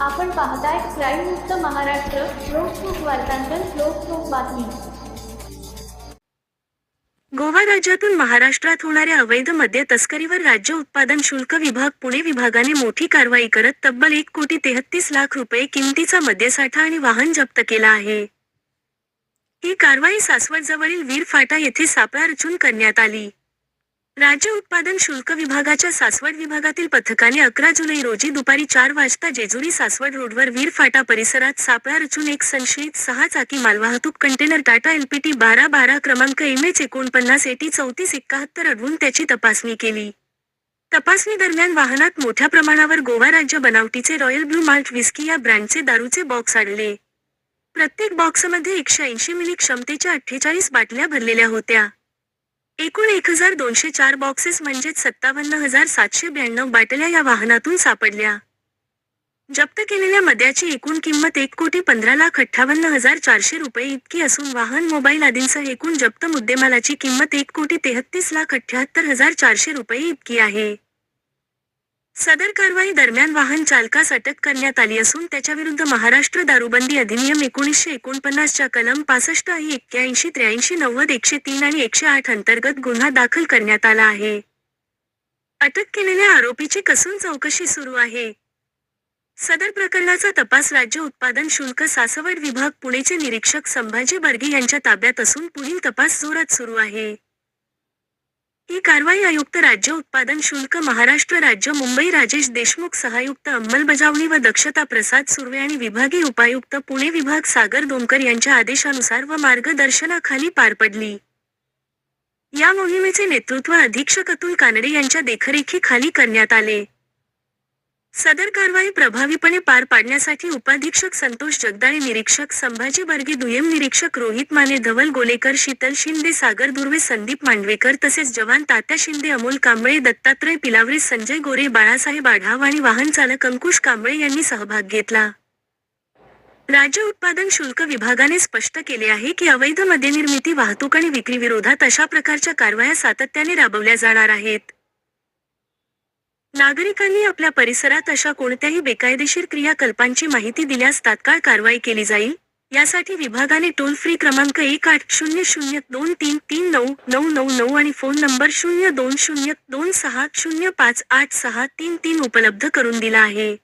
आपण पाहताय क्राईम मुक्त महाराष्ट्र लोकसुख वार्तांकन लोकसुख बातमी. गोवा राज्यातून महाराष्ट्रात होणाऱ्या अवैध मद्य तस्करीवर राज्य उत्पादन शुल्क विभाग पुणे विभागाने मोठी कारवाई करत तब्बल एक कोटी तेहतीस लाख रुपये किमतीचा मद्यसाठा आणि वाहन जप्त केला आहे. ही कारवाई सासवड जवळील वीर फाटा येथे सापळा रचून करण्यात आली. राज्य उत्पादन शुल्क विभागाच्या सासवड विभागातील पथकाने अकरा जुलै रोजी दुपारी चार वाजता जेजुरी सासवड रोडवर वीर फाटा परिसरात सापळा रचून एक संशयित सहा चाकी मालवाहतूक कंटेनर टाटा एलपीटी बारा बारा क्रमांक एम एच एकोणपन्नास एटी चौतीस एकाहत्तर अडवून त्याची तपासणी केली. तपासणी दरम्यान वाहनात मोठ्या प्रमाणावर गोवा राज्य बनावटीचे रॉयल ब्लू माल्ट विस्की या ब्रँडचे दारूचे बॉक्स आढळले प्रत्येक बॉक्समध्ये एकशे ऐंशी मिली क्षमतेच्या अठ्ठेचाळीस बाटल्या भरलेल्या होत्या. एकूण एक हजार दोनशे चार बॉक्सेस म्हणजेच सत्तावन्न हजार सातशे ब्याण्णव बाटल्या या वाहनातून सापडल्या. जप्त केलेल्या मद्याची एकूण किंमत एक कोटी पंधरा लाख अठ्ठावन्न हजार चारशे रुपये इतकी असून वाहन मोबाईल आदींसह एकूण जप्त मुद्देमालाची किंमत एक कोटी तेहतीस लाख अठ्ठ्याहत्तर हजार चारशे रुपये इतकी आहे. सदर कारवाई दरम्यान वाहन चालकास अटक करण्यात आली असून त्याच्याविरुद्ध महाराष्ट्र दारूबंदी अधिनियम एकोणीसशे एकोणपन्नासच्या कलम पासष्ट आणि एक्क्याऐंशी त्र्याऐंशी नव्वद एकशे तीन आणि एकशे आठ अंतर्गत गुन्हा दाखल करण्यात आला आहे. अटक केलेल्या आरोपीची कसून चौकशी सुरू आहे? सदर प्रकरणाचा तपास राज्य उत्पादन शुल्क सासवड विभाग पुणेचे निरीक्षक संभाजी बर्गे यांच्या ताब्यात असून पुढील तपास जोरात सुरू आहे. ही कारवाई आयुक्त राज्य उत्पादन शुल्क महाराष्ट्र राज्य मुंबई राजेश देशमुख सहायुक्त अंमलबजावणी व दक्षता प्रसाद सुर्वे आणि विभागीय उपायुक्त पुणे विभाग सागर दोमकर यांच्या आदेशानुसार व मार्गदर्शनाखाली पार पडली. या मोहिमेचे नेतृत्व अधीक्षक अतुल कानडे यांच्या देखरेखीखाली करण्यात आले. सदर कारवाई प्रभावीपणे पार पाडण्यासाठी उपाधीक्षक संतोष जगदाळे निरीक्षक संभाजी बर्गे दुय्यम निरीक्षक रोहित माने धवल गोलेकर शीतल शिंदे सागर दुर्वे संदीप मांडवेकर तसेच जवान तात्या शिंदे अमोल कांबळे दत्तात्रय पिलावरे संजय गोरे बाळासाहेब आढाव आणि वाहन चालक अंकुश कांबळे यांनी सहभाग घेतला. राज्य उत्पादन शुल्क विभागाने स्पष्ट केले आहे की अवैध मद्यनिर्मिती वाहतूक आणि विक्री विरोधात अशा प्रकारच्या कारवाया सातत्याने राबवल्या जाणार आहेत. नागरिकांनी आपल्या परिसरात अशा कोणत्याही बेकायदेशीर क्रियाकल्पांची माहिती दिल्यास तात्काळ कारवाई केली जाईल. यासाठी विभागाने टोल फ्री क्रमांक एक आठ शून्य शून्य दोन तीन तीन नऊ नऊ नऊ नऊ आणि फोन नंबर शून्य दोन शून्य दोन सहा शून्य पाच आठ सहा तीन तीन उपलब्ध करून दिला आहे.